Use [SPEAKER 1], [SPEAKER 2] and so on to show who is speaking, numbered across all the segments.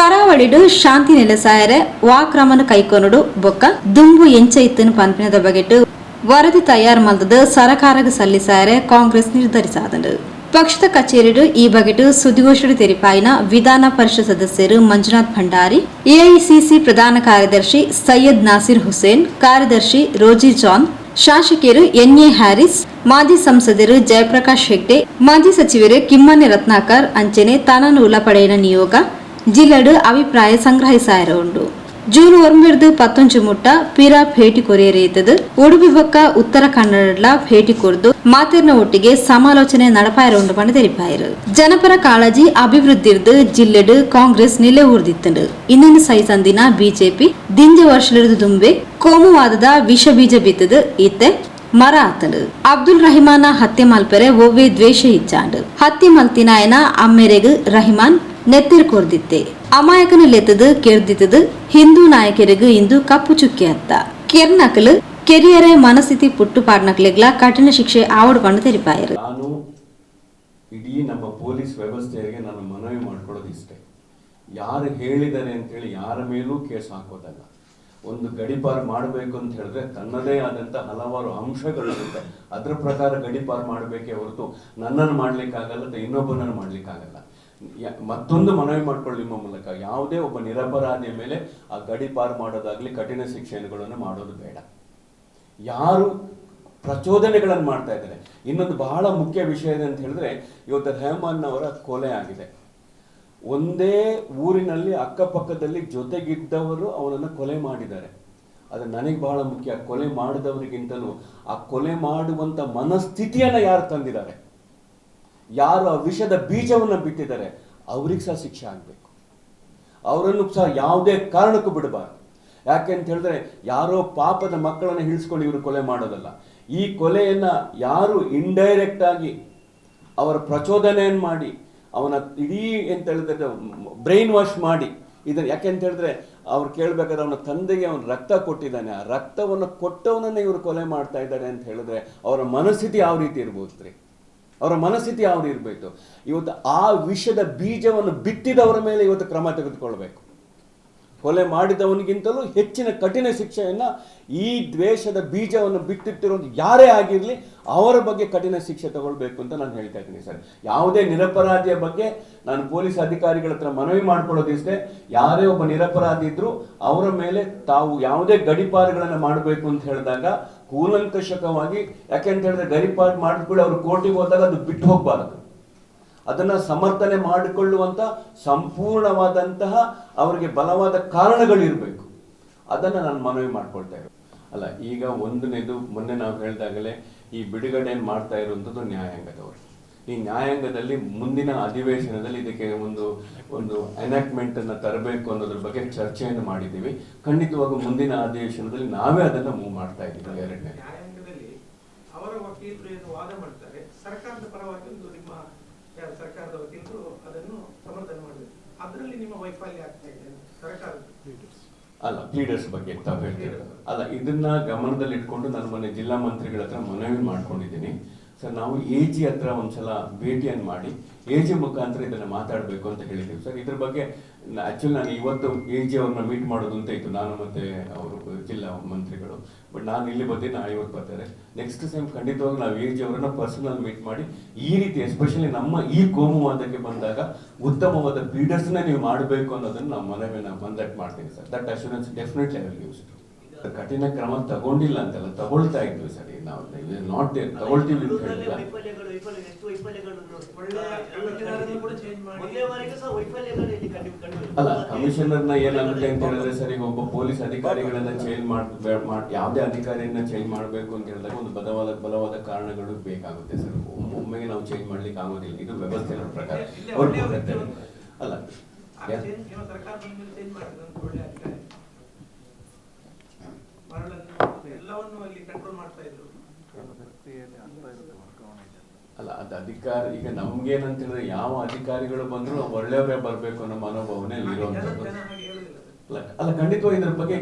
[SPEAKER 1] ಕರಾವಳಿಡು ಶಾಂತಿ ನೆಲೆಸಾಯರೆ, ವಾಕ್ರಮನ ಕೈಕೊನಡು ಬೊಕ್ಕ ದುಂಬು ಎಂಚ ಇತ್ತನ ಪನ್ಪಿನದ ಬಗೆಟ್ ವರದಿ ತಯಾರು ಮಲ್ದದ ಸರಕಾರಗ ಸಲ್ಲಿಸಾಯರೆ ಕಾಂಗ್ರೆಸ್ ನಿರ್ಧರಿಸಾದನು ಪಕ್ಷದ ಕಚೇರಿಡು ಈ ಬಗೆಟು ಸುದ್ದಿಗೋಷ್ಠಿ ತೆರಿಪಾಯಿನ ವಿಧಾನ ಪರಿಷತ್ ಸದಸ್ಯರು ಮಂಜುನಾಥ್ ಭಂಡಾರಿ, ಎಐಸಿಸಿ ಪ್ರಧಾನ ಕಾರ್ಯದರ್ಶಿ ಸೈಯದ್ ನಾಸಿರ್ ಹುಸೇನ್, ಕಾರ್ಯದರ್ಶಿ ರೋಜಿ ಜಾನ್ ಶಾಸಕಿಯರು ಎನ್ಎ ಹ್ಯಾರಿಸ್, ಮಾಜಿ ಸಂಸದರು ಜಯಪ್ರಕಾಶ್ ಹೆಗ್ಡೆ, ಮಾಜಿ ಸಚಿವರು ಕಿಮ್ಮನೆ ರತ್ನಾಕರ್, ಅಂಚನೆ ತನನು ಉಲಪಡೆಯ ನಿಯೋಗ ಅಭಿಪ್ರಾಯ ಸಂಗ್ರಹಿಸಾಯರ ಉಂಡು ಜೂನ್ ಒಂಬೆರ್ದು ಪತ್ತೊಂಜು ಮುಟ್ಟ ಪಿರ ಭೇಟಿ ಕೊರಿಯರೇತದು ಉಡುಪಿ ಬೊಕ್ಕ ಉತ್ತರ ಕನ್ನಡಲ ಭೇಟಿ ಕೊರ್ದು ಮಾತಿರ್ನ ಒಟ್ಟಿಗೆ ಸಮಾಲೋಚನೆ ನಡಪಾಯರ ಉಂಡು ಪಂಡ ತೆರಿಪಾಯರು ಜನಪರ ಕಾಳಜಿ ಅಭಿವೃದ್ಧಿರ್ದು ಜಿಲ್ಲೆಡು ಕಾಂಗ್ರೆಸ್ ನಿಲೆ ಊರ್ದಿತ್ತಂಡು ಸೈ ಸೈಸಂದಿನ ಬಿಜೆಪಿ ದಿಂಜ ವರ್ಷಲಿರ್ದು ದುಂಬೆ ಕೋಮುವಾದದ ವಿಷ ಬೀಜ ಬಿತ್ತದು ಇತ್ತೆ ಮರ ಆತಂಡು ಅಬ್ದುಲ್ ರಹಿಮಾನ ಹತ್ಯೆ ಮಲ್ಪೆರೆ ಒವ್ವೆ ದ್ವೇಷ ಇಚ್ಚಾಂಡು ಹತ್ಯೆ ಮಲ್ತಿನಾಯನ ಅಮ್ಮೆರೆಗ್ ರಹಿಮಾನ್ ನೆತ್ತಿರ್ ಕೊರ್ದಿತ್ತೆ. ಅಮಾಯಕನ ಲೆತ್ತದು ಕೆರ್ದಿತ್ತದು ಹಿಂದೂ ನಾಯಕರಿಗೂ ಇಂದು ಕಪ್ಪು ಚುಕ್ಕಿ ಅತ್ತ ಕೆರ್ನಕಲು ಕೆರಿಯರೆ ಮನಸ್ಥಿತಿ ಪುಟ್ಟು ಪಾಡ್ನಕ್ಲೆಗ್ಲ ಕಠಿಣ ಶಿಕ್ಷೆ ಆವಡ್ಕೊಂಡು ತೆರಿಪಾಯರು.
[SPEAKER 2] ನಾನು ಇಡೀ ನಮ್ಮ ಪೊಲೀಸ್ ವ್ಯವಸ್ಥೆಯರಿಗೆ ನಾನು ಮನವಿ ಮಾಡ್ಕೊಳ್ಳೋದು ಇಷ್ಟೇ ಯಾರು ಹೇಳಿದ್ದಾರೆ ಅಂತೇಳಿ ಯಾರ ಮೇಲೂ ಕೇಸ್ ಹಾಕೋದಲ್ಲ. ಒಂದು ಗಡಿಪಾರು ಮಾಡಬೇಕು ಅಂತ ಹೇಳಿದ್ರೆ ತನ್ನದೇ ಆದಂತ ಹಲವಾರು ಅಂಶಗಳಿರುತ್ತೆ. ಅದ್ರ ಪ್ರಕಾರ ಗಡಿಪಾರು ಮಾಡಬೇಕೇ ಹೊರತು ನನ್ನನ್ನು ಮಾಡ್ಲಿಕ್ಕಾಗಲ್ಲ ಅಥವಾ ಇನ್ನೊಬ್ಬನನ್ನು ಮಾಡ್ಲಿಕ್ಕಾಗಲ್ಲ. ಮತ್ತೊಂದು ಮನವಿ ಮಾಡ್ಕೊಳ್ಳಿ ನಿಮ್ಮ ಮೂಲಕ. ಯಾವುದೇ ಒಬ್ಬ ನಿರಪರಾಧಿಯ ಮೇಲೆ ಆ ಗಡಿಪಾರು ಮಾಡೋದಾಗ್ಲಿ ಕಠಿಣ ಶಿಕ್ಷೆಗಳನ್ನು ಮಾಡೋದು ಬೇಡ. ಯಾರು ಪ್ರಚೋದನೆಗಳನ್ನು ಮಾಡ್ತಾ ಇದ್ದಾರೆ. ಇನ್ನೊಂದು ಬಹಳ ಮುಖ್ಯ ವಿಷಯ ಇದೆ ಅಂತ ಹೇಳಿದ್ರೆ, ಇವತ್ತು ರೆಹಮಾನ್ ಅವರ ಕೊಲೆ ಆಗಿದೆ. ಒಂದೇ ಊರಿನಲ್ಲಿ ಅಕ್ಕಪಕ್ಕದಲ್ಲಿ ಜೊತೆಗಿದ್ದವರು ಅವನನ್ನು ಕೊಲೆ ಮಾಡಿದ್ದಾರೆ. ಅದು ನನಗೆ ಬಹಳ ಮುಖ್ಯ. ಕೊಲೆ ಮಾಡಿದವರಿಗಿಂತಲೂ ಆ ಕೊಲೆ ಮಾಡುವಂತ ಮನಸ್ಥಿತಿಯನ್ನು ಯಾರು ತಂದಿದ್ದಾರೆ? ಯಾರು ಆ ವಿಷದ ಬೀಜವನ್ನು ಬಿಟ್ಟಿದ್ದಾರೆ, ಅವ್ರಿಗೆ ಸಹ ಶಿಕ್ಷೆ ಆಗಬೇಕು. ಅವರನ್ನು ಸಹ ಯಾವುದೇ ಕಾರಣಕ್ಕೂ ಬಿಡಬಾರ್ದು. ಯಾಕೆ ಅಂತ ಹೇಳಿದ್ರೆ, ಯಾರೋ ಪಾಪದ ಮಕ್ಕಳನ್ನು ಹಿಡಿಸ್ಕೊಂಡು ಇವರು ಕೊಲೆ ಮಾಡೋದಲ್ಲ. ಈ ಕೊಲೆಯನ್ನು ಯಾರು ಇಂಡೈರೆಕ್ಟ್ ಆಗಿ ಅವರ ಪ್ರಚೋದನೆಯನ್ನು ಮಾಡಿ, ಅವನ ಇಡೀ ಅಂತ ಹೇಳಿದ್ರೆ ಬ್ರೈನ್ ವಾಶ್ ಮಾಡಿ, ಇದನ್ನು ಯಾಕೆ ಅಂತ ಹೇಳಿದ್ರೆ, ಅವ್ರು ಕೇಳಬೇಕಾದ್ರೆ ಅವನ ತಂದೆಗೆ ಅವನ ರಕ್ತ ಕೊಟ್ಟಿದ್ದಾನೆ. ಆ ರಕ್ತವನ್ನು ಕೊಟ್ಟವನನ್ನೇ ಇವರು ಕೊಲೆ ಮಾಡ್ತಾ ಇದ್ದಾರೆ ಅಂತ ಹೇಳಿದ್ರೆ, ಅವರ ಮನಸ್ಥಿತಿ ಯಾವ ರೀತಿ ಇರ್ಬೋದು ರೀ? ಅವರ ಮನಸ್ಥಿತಿ ಯಾವ ಇರಬೇಕು? ಇವತ್ತು ಆ ವಿಷದ ಬೀಜವನ್ನು ಬಿತ್ತಿದವರ ಮೇಲೆ ಇವತ್ತು ಕ್ರಮ ತೆಗೆದುಕೊಳ್ಬೇಕು. ಕೊಲೆ ಮಾಡಿದವನಿಗಿಂತಲೂ ಹೆಚ್ಚಿನ ಕಠಿಣ ಶಿಕ್ಷೆಯನ್ನು ಈ ದ್ವೇಷದ ಬೀಜವನ್ನು ಬಿತ್ತಿಟ್ಟಿರೋದು ಯಾರೇ ಆಗಿರಲಿ ಅವರ ಬಗ್ಗೆ ಕಠಿಣ ಶಿಕ್ಷೆ ತಗೊಳ್ಬೇಕು ಅಂತ ನಾನು ಹೇಳ್ತಾ ಇದ್ದೀನಿ ಸರ್. ಯಾವುದೇ ನಿರಪರಾಧಿಯ ಬಗ್ಗೆ ನಾನು ಪೊಲೀಸ್ ಅಧಿಕಾರಿಗಳ ಹತ್ರ ಮನವಿ ಮಾಡ್ಕೊಳ್ಳೋದಿಷ್ಟೇ, ಯಾರೇ ಒಬ್ಬ ನಿರಪರಾಧಿ ಇದ್ದರೂ ಅವರ ಮೇಲೆ ತಾವು ಯಾವುದೇ ಗಡಿಪಾರುಗಳನ್ನು ಮಾಡಬೇಕು ಅಂತ ಹೇಳಿದಾಗ ಕೂಲಂಕಷಕವಾಗಿ, ಯಾಕೆ ಅಂತ ಹೇಳಿದ್ರೆ ಗಡಿಪಾರು ಮಾಡಿದ್ಕೊಳ್ಳಿ ಅವರು ಕೋರ್ಟಿಗೆ ಹೋದಾಗ ಅದು ಬಿಟ್ಟು ಹೋಗಬಾರದು. ಅದನ್ನ ಸಮರ್ಥನೆ ಮಾಡಿಕೊಳ್ಳುವಂತ ಸಂಪೂರ್ಣವಾದಂತಹ ಅವರಿಗೆ ಬಲವಾದ ಕಾರಣಗಳು ಇರಬೇಕು. ಅದನ್ನ ನಾನು ಮನವಿ ಮಾಡ್ಕೊಳ್ತಾ ಇರೋದು. ಅಲ್ಲ, ಈಗ ಒಂದನೇದು, ಮೊನ್ನೆ ನಾವು ಹೇಳಿದಾಗಲೇ ಈ ಬಿಡುಗಡೆ ಮಾಡ್ತಾ ಇರುವಂಥದ್ದು ನ್ಯಾಯಾಂಗದವರು. ಈ ನ್ಯಾಯಾಂಗದಲ್ಲಿ ಮುಂದಿನ ಅಧಿವೇಶನದಲ್ಲಿ ಇದಕ್ಕೆ ಒಂದು ಒಂದು ಎನಾಕ್ಟ್ಮೆಂಟ್ ಅನ್ನ ತರಬೇಕು ಅನ್ನೋದ್ರ ಬಗ್ಗೆ ಚರ್ಚೆಯನ್ನು ಮಾಡಿದ್ದೀವಿ. ಖಂಡಿತವಾಗೂ ಮುಂದಿನ ಅಧಿವೇಶನದಲ್ಲಿ ನಾವೇ ಅದನ್ನ ಮೂವ್ ಮಾಡ್ತಾ ಇದ್ದೀವಿ ಎರಡನೇ.
[SPEAKER 3] ನ್ಯಾಯಾಂಗದಲ್ಲಿ ಅವರ ವಕೀಲರು ಏನು ವಾದ ಮಾಡ್ತಾರೆ ಸರ್ಕಾರದ ಪರವಾಗಿ ಒಂದು ನಿಮ್ಮ ಸರ್ಕಾರದ ವಕೀಲರು ಅದನ್ನು ಸಮರ್ಥನೆ ಮಾಡಬೇಕು. ಅದರಲ್ಲಿ ನಿಮ್ಮ ವೈಫಲ್ಯ ಆಗ್ತಾ ಇದೆ ಸರ್ಕಾರದ
[SPEAKER 2] ಅಲ್ಲ ಪ್ಲೀಡರ್ಸ್ ಬಗ್ಗೆ ತಾವು ಅಲ್ಲ ಇದನ್ನ ಗಮನದಲ್ಲಿ ಇಟ್ಕೊಂಡು ನಾನು ಮೊನ್ನೆ ಜಿಲ್ಲಾ ಮಂತ್ರಿಗಳ ಹತ್ರ ಮನವಿ ಮಾಡ್ಕೊಂಡಿದ್ದೀನಿ. ಸರ್ ನಾವು ಎ ಜಿ ಹತ್ರ ಒಂದ್ಸಲ ಭೇಟಿಯನ್ನು ಮಾಡಿ ಎ ಜಿ ಮುಖಾಂತರ ಇದನ್ನು ಮಾತಾಡಬೇಕು ಅಂತ ಹೇಳಿದ್ದೀವಿ. ಸರ್ ಇದ್ರ ಬಗ್ಗೆ ಆಕ್ಚುಲಿ ನಾನು ಇವತ್ತು ಎ ಜಿ ಅವ್ರನ್ನ ಮೀಟ್ ಮಾಡೋದು ಅಂತ ಇತ್ತು. ನಾನು ಮತ್ತೆ ಅವರು ಜಿಲ್ಲಾ ಮಂತ್ರಿಗಳು. ಬಟ್ ನಾನು ಇಲ್ಲಿ ಬರ್ತೀನಿ ನಾನು ಇವತ್ತು ಬರ್ತಾರೆ. ನೆಕ್ಸ್ಟ್ ಟೈಮ್ ಖಂಡಿತವಾಗಿ ನಾವು ಎ ಜಿ ಅವರನ್ನ ಪರ್ಸನಲ್ ಮೀಟ್ ಮಾಡಿ ಈ ರೀತಿ ಎಸ್ಪೆಷಲಿ ನಮ್ಮ ಈ ಕೋಮುವಾದಕ್ಕೆ ಬಂದಾಗ ಉತ್ತಮವಾದ ಬೀಡರ್ಸ್ನ ನೀವು ಮಾಡಬೇಕು ಅನ್ನೋದನ್ನು ನಾವು ಮನವಿನ ಮಂದಟ್ ಮಾಡ್ತೀನಿ sir. That assurance definitely I will use ಕಠಿಣ ಕ್ರಮ ತಗೊಂಡಿಲ್ಲ ಅಂತಲ್ಲ ತಗೊಳ್ತಾ ಇದ್ವಿ ಸರ್ ನಾವು ನಾಟ್ ತಗೊಳ್ತೀವಿ ಅಂತ ಹೇಳಿಲ್ಲ. ಅಲ್ಲ ಕಮಿಷನರ್ನ ಏನಾಗುತ್ತೆ ಅಂತ ಹೇಳಿದ್ರೆ ಸರಿ ಒಬ್ಬ ಪೊಲೀಸ್ ಅಧಿಕಾರಿಗಳನ್ನ ಚೇಂಜ್ ಮಾಡ್ ಯಾವುದೇ ಅಧಿಕಾರಿಯನ್ನ ಚೇಂಜ್ ಮಾಡಬೇಕು ಅಂತ ಹೇಳಿದಾಗ ಒಂದು ಬಲವಾದ ಬಲವಾದ ಕಾರಣಗಳು ಬೇಕಾಗುತ್ತೆ ಸರ್. ಒಮ್ಮೆಗೆ ನಾವು ಚೇಂಜ್ ಮಾಡ್ಲಿಕ್ಕೆ ಆಗೋದಿಲ್ಲ. ಇದು ವ್ಯವಸ್ಥೆ ಪ್ರಕಾರ. ಅಲ್ಲ
[SPEAKER 3] ಆ
[SPEAKER 2] ಯಾ-
[SPEAKER 3] change ಏನೋ ಸರ್ಕಾರ ಬಂದ ಮೇಲೆ ಚೇಂಜ್ ಮಾಡಿದ್ರು ಅಂತ ಒಳ್ಳೆ ಅಧಿಕಾರಿ ಮರಳನ್ನು ಎಲ್ಲವನ್ನು ಅಲ್ಲಿ ಕಂಟ್ರೋಲ್ ಮಾಡ್ತಾ ಇದ್ರು.
[SPEAKER 2] ಅಲ್ಲ ಅದು ಅಧಿಕಾರ ಈಗ ನಮ್ಗೇನಂತ ಹೇಳಿದ್ರೆ ಯಾವ ಅಧಿಕಾರಿಗಳು ಬಂದ್ರು ಒಳ್ಳೆಯವರೇ ಬರಬೇಕು ಅನ್ನೋ ಮನೋಭಾವನೆ. ಅಲ್ಲ ಅಲ್ಲ ಖಂಡಿತವಾಗಿ ಇದ್ರ ಬಗ್ಗೆ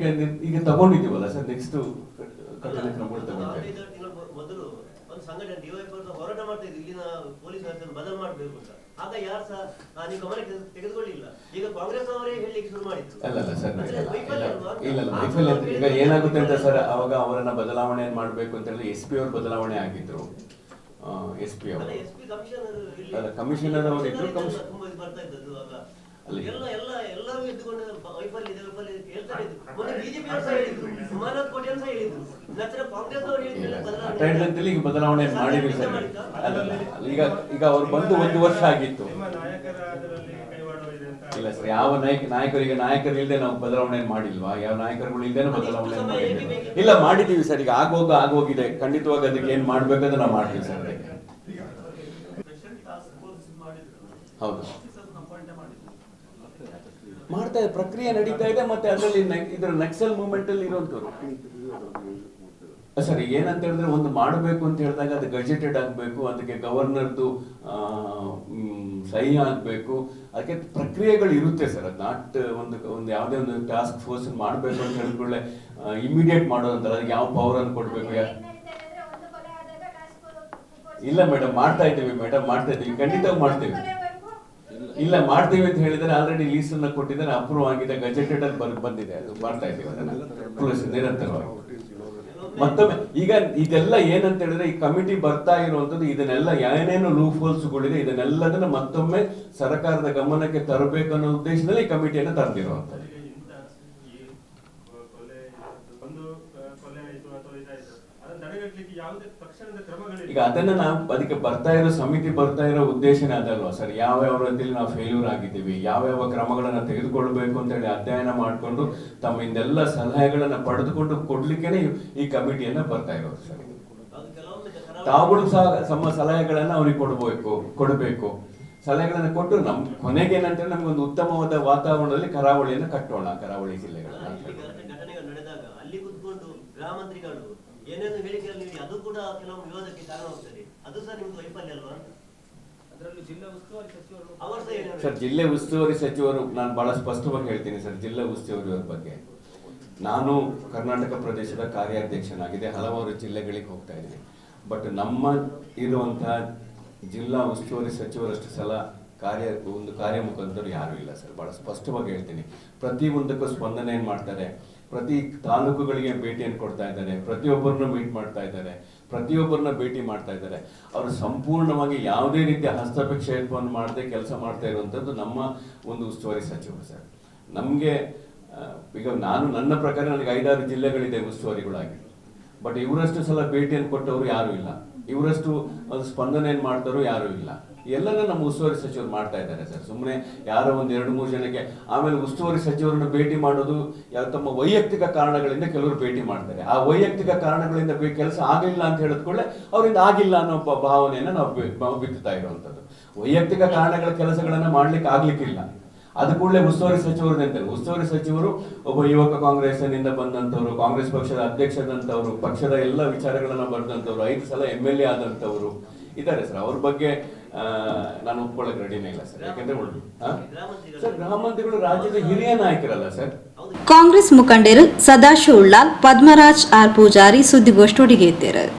[SPEAKER 2] ಈಗ ತಗೊಂಡಿದ್ದೀವಲ್ಲ ಸರ್ ನೆಕ್ಸ್ಟ್ ಕಠಿಣ ಕ್ರಮಗಳು ತಗೊಳ್ತೇವೆ
[SPEAKER 4] ಒಂದು ಸಂಘಟನೆ ಡಿವೈಫ್ ಹೋರಾಟ ಮಾಡ್ತಾ ಇದ್ರು. ಇಲ್ಲಿನ ಪೊಲೀಸ್ ವ್ಯವಸ್ಥೆಯನ್ನು ಬದಲು ಮಾಡಬೇಕು ಅಂತ. ಆಗ ಯಾರು ಸಹ ನೀವು ಗಮನಕ್ಕೆ ತೆಗೆದು- ತೆಗೆದುಕೊಳ್ಳಿಲ್ಲ. ಈಗ ಕಾಂಗ್ರೆಸ್ ಅವರೇ ಹೇಳಲಿಕ್ಕೆ ಶುರು ಮಾಡಿದ್ರು
[SPEAKER 2] ಈಗ ಏನಾಗುತ್ತೆ ಅಂತ ಸರ್ ಅವಾಗ ಅವರನ್ನ ಬದಲಾವಣೆ ಮಾಡಬೇಕು ಅಂತ ಹೇಳಿದ್ರೆ ಎಸ್ ಪಿ ಅವರು ಬದಲಾವಣೆ ಆಗಿದ್ರು. ಎಸ್ ಪಿ ಅವರು.
[SPEAKER 4] ಕಮಿಷನರ್
[SPEAKER 2] ಅವರು ಇದ್ರು,
[SPEAKER 4] ಎಲ್ಲ ಎಲ್ಲ ಎಲ್ಲರೂ ಎದ್ದುಕೊಂಡು ವೈಫಲ್ಯ ಇದೆ ವೈಫಲ್ಯ ಇದೆ ಹೇಳ್ತಾರೆ. ಇದ್ರು. ಮೊನ್ನೆ ಬಿಜೆಪಿ ಅವರು ಹೇಳಿದ್ರು. ಉಮಾನಾಥ್ ಕೋಟೆಯವರು ಸಹ ಹೇಳಿದ್ರು. ನಂತರ ಕಾಂಗ್ರೆಸ್ ಅವರು
[SPEAKER 2] ಇಲ್ಲ.
[SPEAKER 4] ಹೇಳಿದ್ರು
[SPEAKER 2] ಸರ್, ಆ
[SPEAKER 4] ಬದಲಾವಣೆ
[SPEAKER 2] ಟೈಮ್ನಲ್ಲಿ ಈಗ ಬದಲಾವಣೆ ಮಾಡಿದ್ರು? ಸರ್ ಈಗ ಈಗ ಅವ್ರು ಬಂದು ಒಂದು ವರ್ಷ ಆಗಿತ್ತು.
[SPEAKER 5] ನಿಮ್ಮ ನಾಯಕರ ಕೈವಾಡ ಇದೆ ಅಂತ
[SPEAKER 2] ಇಲ್ಲ ಸರ್ ಯಾವ ನಾಯಕ ನಾಯಕರಿಗೆ ನಾಯಕರು ಇಲ್ಲದೆ ನಾವು ಬದಲಾವಣೆ ಮಾಡಿಲ್ವಾ? ಯಾವ ನಾಯಕರುಗಳು ಇಲ್ಲದೆ ಬದಲಾವಣೆ ಮಾಡಿಲ್ಲ. ಇಲ್ಲ ಮಾಡಿದೀವಿ ಸರ್ ಈಗ ಆಗೋಗ ಆಗೋಗಿದೆ ಖಂಡಿತವಾಗಿ ಅದಕ್ಕೆ ಏನ್ ಮಾಡ್ಬೇಕಂದ್ರೆ ನಾವು ಮಾಡ್ತೀವಿ ಸರ್ ಅದಕ್ಕೆ. ಹೌದು. ಮಾಡ್ತಾ ಇದೆ, ಪ್ರಕ್ರಿಯೆ ನಡೀತಾ ಇದೆ, ಮತ್ತೆ ಅದರಲ್ಲಿ ಇದರ ನಕ್ಸಲ್ ಮೂವ್ಮೆಂಟ್ ಅಲ್ಲಿ ಇರುವಂತವ್ರು ಸರ್, ಏನಂತ ಹೇಳಿದ್ರೆ ಒಂದು ಮಾಡಬೇಕು ಅಂತ ಹೇಳಿದಾಗ ಅದು ಗಜೆಟೆಡ್ ಆಗಬೇಕು, ಅದಕ್ಕೆ ಗವರ್ನರ್ದು ಸಹಿ ಆಗಬೇಕು. ಅದಕ್ಕೆ ಪ್ರಕ್ರಿಯೆಗಳು ಇರುತ್ತೆ ಸರ್, ಅದು ನಾಟ್ ಒಂದು ಒಂದು ಯಾವುದೇ ಒಂದು ಟಾಸ್ಕ್ ಫೋರ್ಸ್ ಮಾಡಬೇಕು ಅಂತ ಹೇಳಿದ್ಕೊಳ್ಳೆ ಇಮಿಡಿಯೇಟ್ ಮಾಡೋದಂತಾರೆ ಅದಕ್ಕೆ ಯಾವ ಪವರ್ ಅನ್ನು ಕೊಡಬೇಕು ಇಲ್ಲ ಮೇಡಮ್ ಮಾಡ್ತಾ ಇದ್ದೀವಿ ಮೇಡಮ್ ಮಾಡ್ತಾ ಇದ್ದೀವಿ, ಖಂಡಿತವಾಗಿ ಮಾಡ್ತೀವಿ. ಇಲ್ಲ, ಮಾಡ್ತೀವಿ ಅಂತ ಹೇಳಿದ್ರೆ. ಆಲ್ರೆಡಿ ಲೀಸ್ ಅನ್ನ ಕೊಟ್ಟಿದ್ದಾರೆ. ಅಪ್ರೂವ್ ಆಗಿದೆ. ಗಜೆಟೆಡ್ ಅಲ್ಲಿ ಬಂದ್- ಬಂದಿದೆ. ಅದು ಮಾಡ್ತಾ ಇದ್ದೀವಿ ನಿರಂತರವಾಗಿ. ಮತ್ತೊಮ್ಮೆ, ಈಗ ಇದೆಲ್ಲ ಏನಂತ ಹೇಳಿದ್ರೆ, ಈ ಕಮಿಟಿ ಬರ್ತಾ ಇರುವಂತದ್ದು ಇದನ್ನೆಲ್ಲ ಏನೇನು ಲೂಪ್ ಹೋಲ್ಸ್ಗಳಿದೆ ಇದನ್ನೆಲ್ಲದನ್ನ ಮತ್ತೊಮ್ಮೆ ಸರ್ಕಾರದ ಗಮನಕ್ಕೆ ತರಬೇಕು ಅನ್ನೋ ಉದ್ದೇಶದಲ್ಲಿ ಈ ಕಮಿಟಿಯನ್ನು ತಂದಿರುವಂತದ್ದು
[SPEAKER 5] ಈಗ ಇಂಥ ಈ ಕೊಲೆ ಒಂದು ಆ, ಕೊಲೆ ಆಯಿತು ಅಥವಾ ಇದಾಯಿತು ಅದನ್ನು ತಡೆಗಟ್ಟಲಿಕ್ಕೆ ಯಾವುದೇ ತಕ್ಷಣದ ಕ್ರಮಗಳಿಲ್ಲ
[SPEAKER 2] ಈಗ ಅದನ್ನ ನಾವು ಅದಕ್ಕೆ ಬರ್ತಾ ಇರೋ ಸಮಿತಿ ಬರ್ತಾ ಇರೋ ಉದ್ದೇಶನೇ ಅದಲ್ವಾ? ಸರ್ ಯಾವ ಯಾವ ರೀತಿಯಲ್ಲಿ ನಾವು ಫೇಲ್ಯೂರ್ ಆಗಿದ್ದೀವಿ? ಯಾವ ಯಾವ ಕ್ರಮಗಳನ್ನ ತೆಗೆದುಕೊಳ್ಬೇಕು ಅಂತ ಹೇಳಿ ಅಧ್ಯಯನ ಮಾಡಿಕೊಂಡು ತಮ್ಮ ಇಂದೆಲ್ಲ ಸಲಹೆಗಳನ್ನ ಪಡೆದುಕೊಂಡು ಕೊಡ್ಲಿಕ್ಕೆ ಈ ಕಮಿಟಿಯನ್ನ ಬರ್ತಾ ಇರೋದು ಸರ್. ತಾವುಗಳು ಸಹ ತಮ್ಮ ಸಲಹೆಗಳನ್ನ ಅವ್ರಿಗೆ ಕೊಡಬೇಕು ಕೊಡಬೇಕು. ಸಲಹೆಗಳನ್ನ ಕೊಟ್ಟು ನಮ್ ಕೊನೆಗೆ ನಮ್ಗೆ ನಮ್ಗೊಂದು ಉತ್ತಮವಾದ ವಾತಾವರಣದಲ್ಲಿ ಕರಾವಳಿಯನ್ನು ಕಟ್ಟೋಣ ಕರಾವಳಿ ಜಿಲ್ಲೆಗಳನ್ನ
[SPEAKER 4] ಏನೇನು ಹೇಳಿಕೆಗಳು ನೀಡಿ ಅದು ಕೂಡ ಕೆಲವು ವಿವಾದಕ್ಕೆ ಕಾರಣವಾಗ್ತದೆ ಅದು ಸರ್ ನಿಮ್ದು ವೈಫಲ್ಯ ಅಲ್ವಾ?
[SPEAKER 6] ಅದರಲ್ಲೂ ಜಿಲ್ಲಾ ಉಸ್ತುವಾರಿ ಸಚಿವರು
[SPEAKER 4] ಅವರು ಸಹ ಏನು
[SPEAKER 2] ಸರ್ ಜಿಲ್ಲೆ ಉಸ್ತುವಾರಿ ಸಚಿವರು ನಾನು ಬಹಳ ಸ್ಪಷ್ಟವಾಗಿ ಹೇಳ್ತೀನಿ ಸರ್ ಜಿಲ್ಲಾ ಉಸ್ತುವಾರಿ ಅವರ ಬಗ್ಗೆ. ನಾನು ಕರ್ನಾಟಕ ಪ್ರದೇಶದ ಕಾರ್ಯಾಧ್ಯಕ್ಷನಾಗಿದೆ ಹಲವಾರು ಜಿಲ್ಲೆಗಳಿಗೆ ಹೋಗ್ತಾ ಇದ್ದೀನಿ. ಬಟ್ ನಮ್ಮ ಇರುವಂತಹ ಜಿಲ್ಲಾ ಉಸ್ತುವಾರಿ ಸಚಿವರಷ್ಟು ಸಲ ಕಾರ್ಯ ಒಂದು ಕಾರ್ಯಮುಖಂತರು ಯಾರು ಇಲ್ಲ ಸರ್ ಬಹಳ ಸ್ಪಷ್ಟವಾಗಿ ಹೇಳ್ತೀನಿ. ಪ್ರತಿ ಒಂದಕ್ಕೂ ಸ್ಪಂದನೆ ಏನ್ ಮಾಡ್ತಾರೆ ಪ್ರತಿ ತಾಲೂಕುಗಳಿಗೆ ಭೇಟಿಯನ್ನು ಕೊಡ್ತಾ ಇದ್ದಾರೆ, ಪ್ರತಿಯೊಬ್ಬರನ್ನ ಮೀಟ್ ಮಾಡ್ತಾ ಇದ್ದಾರೆ, ಪ್ರತಿಯೊಬ್ಬರನ್ನ ಭೇಟಿ ಮಾಡ್ತಾ ಇದ್ದಾರೆ. ಅವರು ಸಂಪೂರ್ಣವಾಗಿ ಯಾವುದೇ ರೀತಿಯ ಹಸ್ತಕ್ಷೇಪವನ್ನು ಮಾಡದೆ ಕೆಲಸ ಮಾಡ್ತಾ ಇರುವಂಥದ್ದು ನಮ್ಮ ಒಂದು ಉಸ್ತುವಾರಿ ಸಚಿವ ಸರ್. ನಮಗೆ ಈಗ ನಾನು ನನ್ನ ಪ್ರಕಾರ ನನಗೆ ಐದಾರು ಜಿಲ್ಲೆಗಳಿದೆ ಉಸ್ತುವಾರಿಗಳಾಗಿ. ಬಟ್ ಇವರಷ್ಟು ಸಲ ಭೇಟಿಯನ್ನು ಕೊಟ್ಟವರು ಯಾರೂ ಇಲ್ಲ. ಇವರಷ್ಟು ಸ್ಪಂದನೆಯನ್ನು ಮಾಡ್ತಾರೋ ಯಾರೂ ಇಲ್ಲ. ಎಲ್ಲನೂ ನಮ್ಮ ಉಸ್ತುವಾರಿ ಸಚಿವರು ಮಾಡ್ತಾ ಇದ್ದಾರೆ ಸರ್. ಸುಮ್ಮನೆ ಯಾರೋ ಒಂದು ಎರಡು ಮೂರು ಜನಕ್ಕೆ, ಆಮೇಲೆ ಉಸ್ತುವಾರಿ ಸಚಿವರನ್ನ ಭೇಟಿ ಮಾಡೋದು ತಮ್ಮ ವೈಯಕ್ತಿಕ ಕಾರಣಗಳಿಂದ ಕೆಲವರು ಭೇಟಿ ಮಾಡ್ತಾರೆ. ಆ ವೈಯಕ್ತಿಕ ಕಾರಣಗಳಿಂದ ಕೆಲಸ ಆಗಲಿಲ್ಲ ಅಂತ ಹೇಳಿದ್ಕೊಳ್ಳೆ ಅವರಿಂದ ಆಗಿಲ್ಲ ಅನ್ನೋ ಭಾವನೆಯನ್ನು ನಾವು ಬಿತ್ತುತ್ತಾ ಇರುವಂಥದ್ದು ವೈಯಕ್ತಿಕ ಕಾರಣಗಳ ಕೆಲಸಗಳನ್ನು ಮಾಡ್ಲಿಕ್ಕೆ ಆಗ್ಲಿಕ್ಕಿಲ್ಲ. ಅದು ಕೂಡಲೇ ಉಸ್ತುವಾರಿ ಸಚಿವರು ನಿಂತಾರೆ ಉಸ್ತುವಾರಿ ಸಚಿವರು ಒಬ್ಬ ಯುವಕ ಕಾಂಗ್ರೆಸ್ನಿಂದ ಬಂದಂತವರು, ಕಾಂಗ್ರೆಸ್ ಪಕ್ಷದ ಅಧ್ಯಕ್ಷದಂತವರು, ಪಕ್ಷದ ಎಲ್ಲ ವಿಚಾರಗಳನ್ನ ಬರೆದಂಥವ್ರು ಐದು ಸಲ ಎಂ ಎಲ್ ಎ ಆದಂಥವ್ರು ಇದ್ದಾರೆ ಸರ್. ಅವ್ರ ಬಗ್ಗೆ ನಾನು ಒಪ್ಕೊಳ್ಳಕ್ಕೆ ರೆಡಿನೇ ಇಲ್ಲ ಸರ್. ಯಾಕಂದ್ರೆ ಒಳ್ಳೆ- ಸರ್ ಗೃಹ ಮಂತ್ರಿಗಳು ರಾಜ್ಯದ ಹಿರಿಯ ನಾಯಕರಲ್ಲ ಸರ್.
[SPEAKER 1] ಕಾಂಗ್ರೆಸ್ ಮುಖಂಡರು ಸದಾಶಿವ ಉಳ್ಳಾಲ್ ಪದ್ಮರಾಜ್ ಆರ್ ಪೂಜಾರಿ ಸುದ್ದಿಗೋಷ್ಠಿಗೆ ಎತ್ತಿರು